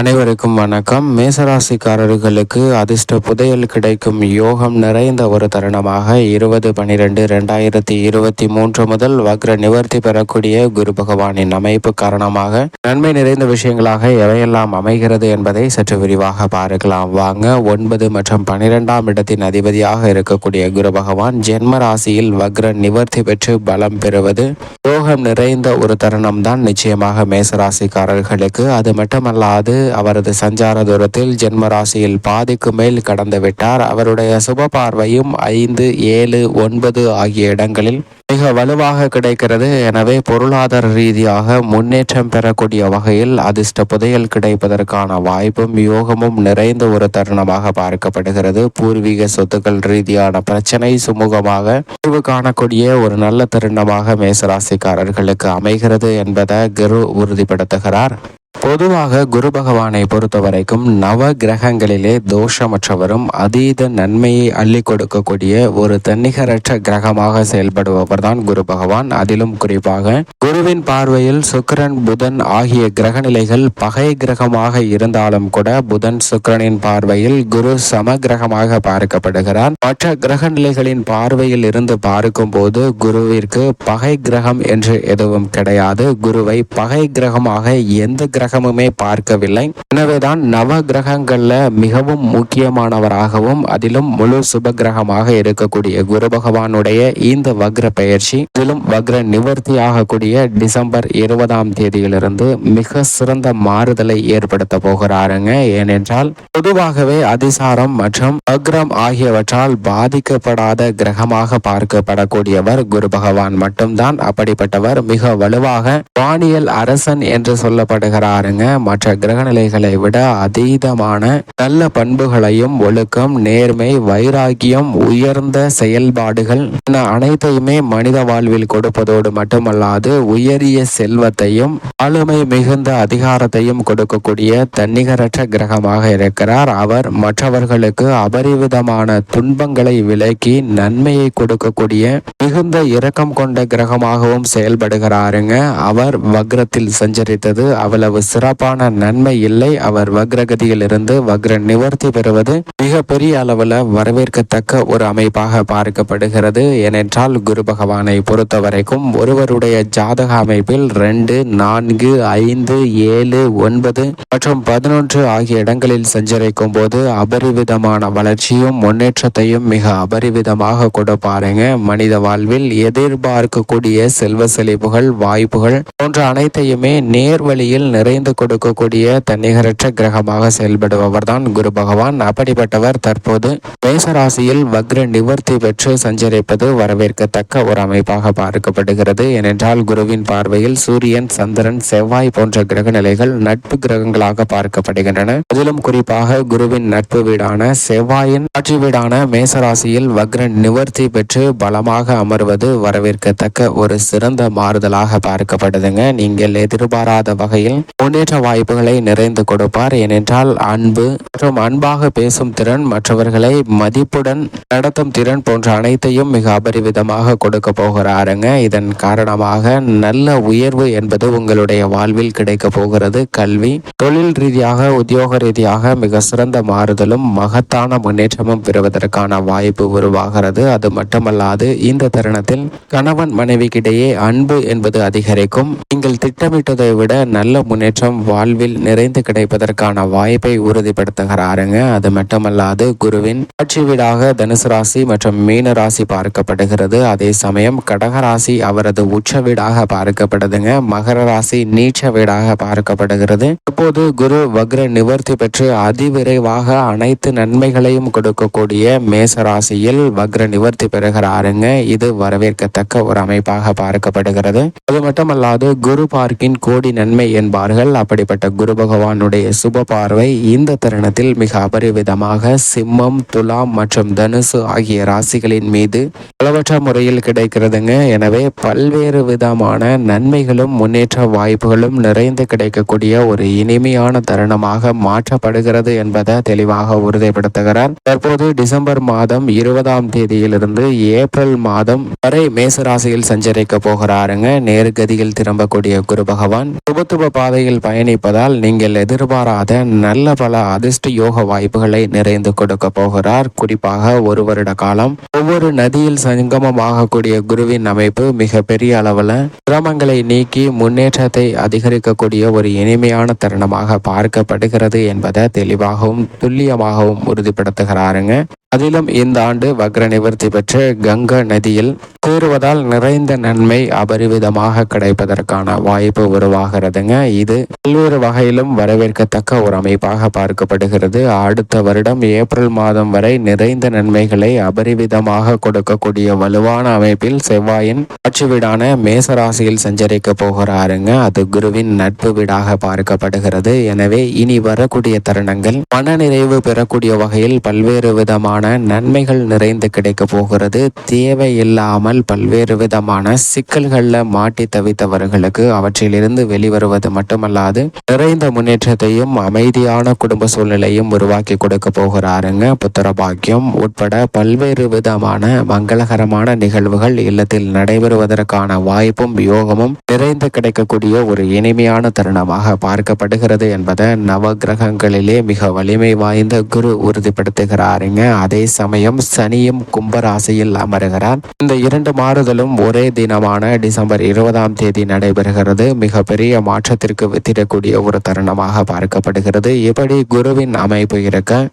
அனைவருக்கும் வணக்கம். மேசராசிக்காரர்களுக்கு அதிர்ஷ்ட புதையல் கிடைக்கும் யோகம் நிறைந்த ஒரு தருணமாக இருபது பனிரெண்டு ரெண்டாயிரத்தி இருபத்தி மூன்று முதல் வக்ர நிவர்த்தி பெறக்கூடிய குரு பகவானின் அமைப்பு காரணமாக நன்மை நிறைந்த விஷயங்களாக எவையெல்லாம் அமைகிறது என்பதை சற்று விரிவாக பார்க்கலாம். வாங்க ஒன்பது மற்றும் பனிரெண்டாம் இடத்தின் அதிபதியாக இருக்கக்கூடிய குரு பகவான் ஜென்ம ராசியில் வக்ர நிவர்த்தி பெற்று பலம் பெறுவது யோகம் நிறைந்த ஒரு தருணம் தான் நிச்சயமாக மேசராசிக்காரர்களுக்கு. அது மட்டுமல்லாது அவரது சஞ்சார தூரத்தில் ஜென்ம ராசியில் பாதிக்கு மேல் கடந்து விட்டார். அவருடைய சுப பார்வையும் ஐந்து ஏழு ஒன்பது ஆகிய இடங்களில் மிக வலுவாக கிடைக்கிறது. எனவே பொருளாதார ரீதியாக முன்னேற்றம் பெறக்கூடிய வகையில் அதிர்ஷ்ட புதையல் கிடைப்பதற்கான வாய்ப்பும் யோகமும் நிறைந்த ஒரு தருணமாக பார்க்கப்படுகிறது. பூர்வீக சொத்துக்கள் ரீதியான பிரச்சனை சுமூகமாக தீர்வு காணக்கூடிய ஒரு நல்ல தருணமாக மேசராசிக்காரர்களுக்கு அமைகிறது என்பதை குரு உறுதிப்படுத்துகிறார். பொதுவாக குரு பகவானை பொறுத்த வரைக்கும் நவ கிரகங்களிலே தோஷமற்றவரும் அதீத நன்மையை அள்ளி கொடுக்கக்கூடிய ஒரு தன்னிகரற்ற கிரகமாக செயல்படுபவர் தான் குரு பகவான். அதிலும் குறிப்பாக குருவின் பார்வையில் சுக்கரன் புதன் ஆகிய கிரகநிலைகள் பகை கிரகமாக இருந்தாலும் கூட புதன் சுக்கரனின் பார்வையில் குரு சம கிரகமாக பார்க்கப்படுகிறார். மற்ற கிரக நிலைகளின் பார்வையில் இருந்து பார்க்கும் போது குருவிற்கு பகை கிரகம் என்று எதுவும் கிடையாது. குருவை பகை கிரகமாக எந்த கிரக கிரகமுமே பார்க்கவில்லை. எனவேதான் நவ கிரகங்கள்ல மிகவும் முக்கியமானவராகவும் அதிலும் முழு சுப கிரகமாக இருக்கக்கூடிய குரு பகவானுடைய இந்த வக்ர பெயர்ச்சி இதிலும் வக்ர நிவர்த்தி ஆகக்கூடிய டிசம்பர் இருபதாம் தேதியிலிருந்து மிக சிறந்த மாறுதலை ஏற்படுத்த போகிறாருங்க. ஏனென்றால் பொதுவாகவே அதிசாரம் மற்றும் வக்ரம் ஆகியவற்றால் பாதிக்கப்படாத கிரகமாக பார்க்கப்படக்கூடியவர் குரு பகவான் மட்டும்தான். அப்படிப்பட்டவர் மிக வலுவாக வானியல் அரசன் என்று சொல்லப்படுகிறார். பாருங்க. மற்ற கிரகநிலைகளை விட அதீதமான நல்ல பண்புகளையும் ஒழுக்கம் நேர்மை வைராகியம் உயர்ந்த செயல்பாடுகள் என அனைத்தையுமே மனித வாழ்வில் கொடுப்பதோடு மட்டுமல்லாது உயரிய செல்வத்தையும் ஆளுமை மிகுந்த அதிகாரத்தையும் கொடுக்கக்கூடிய தன்னிகரற்ற கிரகமாக இருக்கிறார். அவர் மற்றவர்களுக்கு அபரிவிதமான துன்பங்களை விலக்கி நன்மையை கொடுக்கக்கூடிய மிகுந்த இரக்கம் கொண்ட கிரகமாகவும் செயல்படுகிறாருங்க. அவர் வக்ரத்தில் சஞ்சரித்தது அவ்வளவு சிறப்பான நன்மை இல்லை. அவர் வக்ரகதியில் இருந்து வக்ர நிவர்த்தி பெறுவது மிக பெரிய அளவில் வரவேற்கத்தக்க ஒரு அமைப்பாக பார்க்கப்படுகிறது. ஏனென்றால் குரு பகவானை பொறுத்த வரைக்கும் ஒருவருடைய ஜாதக அமைப்பில் ரெண்டு நான்கு ஐந்து ஏழு ஒன்பது மற்றும் பதினொன்று ஆகிய இடங்களில் சஞ்சரிக்கும் போது அபரிவிதமான வளர்ச்சியும் முன்னேற்றத்தையும் மிக அபரிவிதமாக கொடுப்பாருங்க மனித வாழ்வில் எதிர்பார்க்கக்கூடிய செல்வ செழிப்புகள் வாய்ப்புகள் போன்ற அனைத்தையுமே நேர்வழியில் நிறைந்த நிறைந்து கொடுக்கக்கூடிய தன்னிகரற்ற கிரகமாக செயல்படுபவர் தான் குரு பகவான். அப்படிப்பட்டவர் தற்போது மேசராசியில் வக்ர நிவர்த்தி பெற்று சஞ்சரிப்பது வரவேற்கத்தக்க ஒரு அமைப்பாக பார்க்கப்படுகிறது. ஏனென்றால் குருவின் பார்வையில் சூரியன் சந்திரன் செவ்வாய் போன்ற கிரக நிலைகள் நட்பு கிரகங்களாக பார்க்கப்படுகின்றன. அதிலும் குறிப்பாக குருவின் நட்பு வீடான செவ்வாயின் ஆட்சி வீடான மேசராசியில் வக்ர நிவர்த்தி பெற்று பலமாக அமர்வது வரவேற்கத்தக்க ஒரு சிறந்த மாறுதலாக பார்க்கப்படுதுங்க. நீங்கள் எதிர்பாராத வகையில் முன்னேற்ற வாய்ப்புகளை நிறைந்து கொடுப்பார். ஏனென்றால் அன்பு மற்றும் அன்பாக பேசும் திறன் மற்றவர்களை மதிப்புடன் நடத்தும் திறன் போன்ற அனைத்தையும் மிக அபரிவிதமாக கொடுக்க போகிறாருங்க. இதன் காரணமாக நல்ல உயர்வு என்பது உங்களுடைய வாழ்வில் கிடைக்க போகிறது. கல்வி தொழில் ரீதியாக உத்தியோக ரீதியாக மிக சிறந்த மாறுதலும் மகத்தான முன்னேற்றமும் பெறுவதற்கான வாய்ப்பு உருவாகிறது. அது மட்டுமல்லாது இந்த தருணத்தில் கணவன் மனைவிக்கிடையே அன்பு என்பது அதிகரிக்கும். நீங்கள் திட்டமிட்டதை விட நல்ல முன்னேற்றம் முன்னேற்றம் வாழ்வில் நிறைந்து கிடைப்பதற்கான வாய்ப்பை உறுதிப்படுத்துகிறாருங்க. அது மட்டுமல்லாது குருவின் ஆட்சி வீடாக தனுசு ராசி மற்றும் மீன ராசி பார்க்கப்படுகிறது. அதே சமயம் கடகராசி அவரது உச்ச வீடாக பார்க்கப்படுதுங்க. மகர ராசி நீச்ச வீடாக பார்க்கப்படுகிறது. இப்போது குரு வக்ர நிவர்த்தி பெற்று அதிவிரைவாக அனைத்து நன்மைகளையும் கொடுக்கக்கூடிய மேச ராசியில் வக்ர நிவர்த்தி பெறுகிறாருங்க. இது வரவேற்கத்தக்க ஒரு அமைப்பாக பார்க்கப்படுகிறது. அது மட்டுமல்லாது குரு பார்க்கின் கோடி நன்மை என்பார்கள். அப்படிப்பட்ட குரு பகவானுடைய சுப பார்வை இந்த தருணத்தில் மிக அபரிவிதமாக சிம்மம் துலாம் மற்றும் தனுசு ஆகிய ராசிகளின் மீது பலவற்ற முறையில் கிடைக்கிறதுங்க. எனவே பல்வேறு விதமான நன்மைகளும் முன்னேற்ற வாய்ப்புகளும் நிறைந்து கிடைக்கக்கூடிய ஒரு இனிமையான தருணமாக மாற்றப்படுகிறது என்பதை தெளிவாக உறுதிப்படுத்துகிறார். தற்போது டிசம்பர் மாதம் இருபதாம் தேதியிலிருந்து ஏப்ரல் மாதம் வரை மேசராசியில் சஞ்சரிக்க போகிறாருங்க. நேர்கதியில் திரும்பக்கூடிய குரு பகவான். சுபத்துவ பாதையில் பாதையில் பயணிப்பதால் நீங்கள் எதிர்பாராத நல்ல பல அதிர்ஷ்ட யோக வாய்ப்புகளை நிறைந்து கொடுக்க போகிறார். குறிப்பாக ஒரு வருட காலம். ஒவ்வொரு நதியில் சங்கமமாகக்கூடிய குருவின் அமைப்பு மிக பெரிய அளவில் சிரமங்களை நீக்கி முன்னேற்றத்தை அதிகரிக்கக்கூடிய ஒரு இனிமையான தருணமாக பார்க்கப்படுகிறது என்பதை தெளிவாகவும் துல்லியமாகவும் உறுதிப்படுத்துகிறாருங்க. அதிலும் இந்த ஆண்டு வக்ர நிவர்த்தி பெற்று கங்கா நதியில் கூறுவதால் நிறைந்த நன்மை அபரிவிதமாக கிடைப்பதற்கான வாய்ப்பு உருவாகிறதுங்க. இது பல்வேறு வகையிலும் வரவேற்கத்தக்க ஒரு அமைப்பாக பார்க்கப்படுகிறது. அடுத்த வருடம் ஏப்ரல் மாதம் வரை நிறைந்த நன்மைகளை அபரிவிதமாக கொடுக்கக்கூடிய வலுவான அமைப்பில் செவ்வாயின் ஆட்சி வீடான மேசராசியில் சஞ்சரிக்க போகிறாருங்க. அது குருவின் நட்பு வீடாக பார்க்கப்படுகிறது. எனவே இனி வரக்கூடிய தருணங்கள் மனநிறைவு பெறக்கூடிய வகையில் பல்வேறு விதமான நன்மைகள் நிறைந்து கிடைக்க போகிறது. தேவையில்லாமல் பல்வேறு விதமான சிக்கல்களில் மாட்டி தவித்தவர்களுக்கு அவற்றிலிருந்து வெளிவருவது மட்டுமல்லாது நிறைந்த முன்னேற்றத்தையும் அமைதியான குடும்ப சூழ்நிலையும் உருவாக்கி கொடுக்க போகிறாருங்க. புத்திர பாக்கியம் உட்பட பல்வேறு விதமான மங்களகரமான நிகழ்வுகள் இல்லத்தில் நடைபெறுவதற்கான வாய்ப்பும் யோகமும் நிறைந்து கிடைக்கக்கூடிய ஒரு இனிமையான தருணமாக பார்க்கப்படுகிறது என்பதை நவ கிரகங்களிலே மிக வலிமை வாய்ந்த குரு உறுதிப்படுத்துகிறாருங்க. அதே சமயம் சனியும் கும்பராசியில் அமருகிறார். இந்த இரண்டு மாறுதலும் ஒரே தினமான டிசம்பர் இருபதாம் தேதி நடைபெறுகிறது. மிகப்பெரிய மாற்றத்திற்கு வித்திடக்கூடிய ஒரு தருணமாக பார்க்கப்படுகிறது. இப்படி குருவின் அமைப்பு இருக்க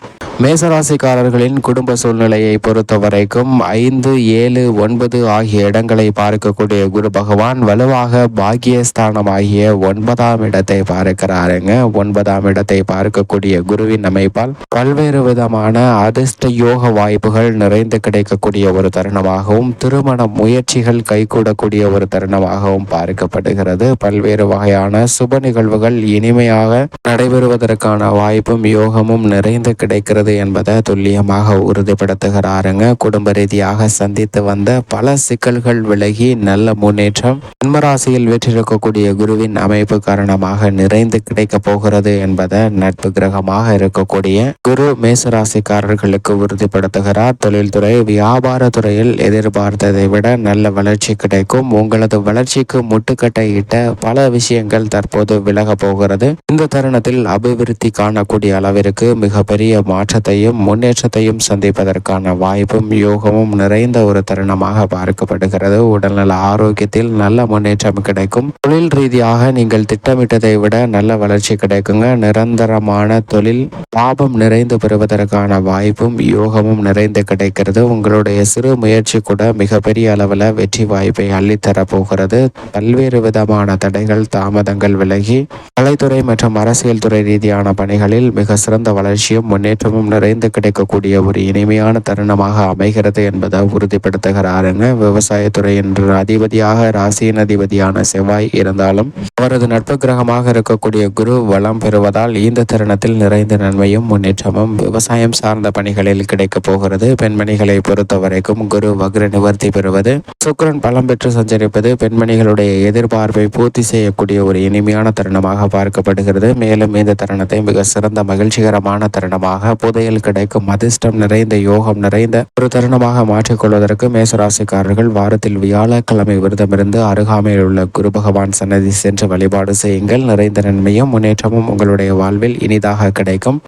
மேசராசிக்காரர்களின் குடும்ப சூழ்நிலையை பொறுத்த வரைக்கும் ஐந்து ஏழு ஒன்பது ஆகிய இடங்களை பார்க்கக்கூடிய குரு பகவான் வலுவாக பாக்கியஸ்தானம் ஆகிய ஒன்பதாம் இடத்தை பார்க்கிறாருங்க. ஒன்பதாம் இடத்தை பார்க்கக்கூடிய குருவின் அமைப்பால் பல்வேறு விதமான அதிர்ஷ்ட உத்தியோக வாய்ப்புகள் நிறைந்து கிடைக்கக்கூடிய ஒரு தருணமாகவும் திருமண முயற்சிகள் கைகூடக்கூடிய ஒரு தருணமாகவும் பார்க்கப்படுகிறது. பல்வேறு வகையான சுப நிகழ்வுகள் இனிமையாக நடைபெறுவதற்கான வாய்ப்பும் யோகமும் நிறைந்து கிடைக்கிறது என்பதை துல்லியமாக உறுதிப்படுத்துகிறாருங்க. குடும்ப ரீதியாக சந்தித்து வந்த பல சிக்கல்கள் விலகி நல்ல முன்னேற்றம் ஜன்மராசியில் வெற்றிருக்கக்கூடிய குருவின் அமைப்பு காரணமாக நிறைந்து கிடைக்க போகிறது என்பதை நட்பு கிரகமாக இருக்கக்கூடிய குரு மேசராசிக்காரர்களுக்கு உறுதிப்படுத்துகிறார். தொழில்துறை வியாபார துறையில் எதிர்பார்த்ததை விட நல்ல வளர்ச்சி கிடைக்கும். உங்களது வளர்ச்சிக்கு முட்டுக்கட்டை இட்ட பல விஷயங்கள் தற்போது விலக போகிறது. இந்த தருணத்தில் அபிவிருத்தி காணக்கூடிய அளவிற்கு மிகப்பெரிய மாற்றத்தையும் முன்னேற்றத்தையும் சந்திப்பதற்கான வாய்ப்பும் யோகமும் நிறைந்த ஒரு தருணமாக பார்க்கப்படுகிறது. உடல்நல ஆரோக்கியத்தில் நல்ல முன்னேற்றம் கிடைக்கும். தொழில் ரீதியாக நீங்கள் திட்டமிட்டதை விட நல்ல வளர்ச்சி கிடைக்குங்க. நிரந்தரமான தொழில் லாபம் நிறைந்து பெறுவதற்கான வாய்ப்பும் யோகமும் நிறைந்து கிடைக்கிறது. உங்களுடைய சிறு முயற்சி கூட மிகப்பெரிய அளவில் வெற்றி வாய்ப்பை அள்ளித்தர போகிறது. பல்வேறு விதமான தடைகள் தாமதங்கள் விலகி கலைத்துறை மற்றும் அரசியல் துறை ரீதியான பணிகளில் மிக சிறந்த வளர்ச்சியும் முன்னேற்றமும் நிறைந்து கிடைக்கக்கூடிய ஒரு இனிமையான தருணமாக அமைகிறது என்பதை உறுதிப்படுத்துகிறாருங்க விவசாயத்துறை என்ற அதிபதியாக ராசியின் அதிபதியான செவ்வாய் இருந்தாலும் அவரது நட்பு கிரகமாக இருக்கக்கூடிய குரு வளம் பெறுவதால் இந்த தருணத்தில் நிறைந்த நன்மையும் முன்னேற்றமும் விவசாயம் சார்ந்த பணிகளில் கிடைக்கப் போகிறது. பெண்மணிகளை பொறுத்த வரைக்கும் குரு வக்ர நிவர்த்தி பெறுவது. சுக்கரன் பலம் பெற்று சஞ்சரிப்பது பெண்மணிகளுடைய எதிர்பார்ப்பை பூர்த்தி செய்யக்கூடிய ஒரு இனிமையான தருணமாக பார்க்கப்படுகிறது. மேலும் இந்த தருணத்தை மிக சிறந்த மகிழ்ச்சிகரமான தருணமாக புதையல் கிடைக்கும் அதிர்ஷ்டம் நிறைந்த யோகம் நிறைந்த ஒரு தருணமாக மாற்றிக்கொள்வதற்கு மேசராசிக்காரர்கள் வாரத்தில் வியாழக்கிழமை விரதமிருந்து அருகாமையில் உள்ள குரு பகவான் சன்னதி சென்று வழிபாடு செய்யுங்கள். நிறைந்த நன்மையும் முன்னேற்றமும் உங்களுடைய வாழ்வில் இனிதாக கிடைக்கும்.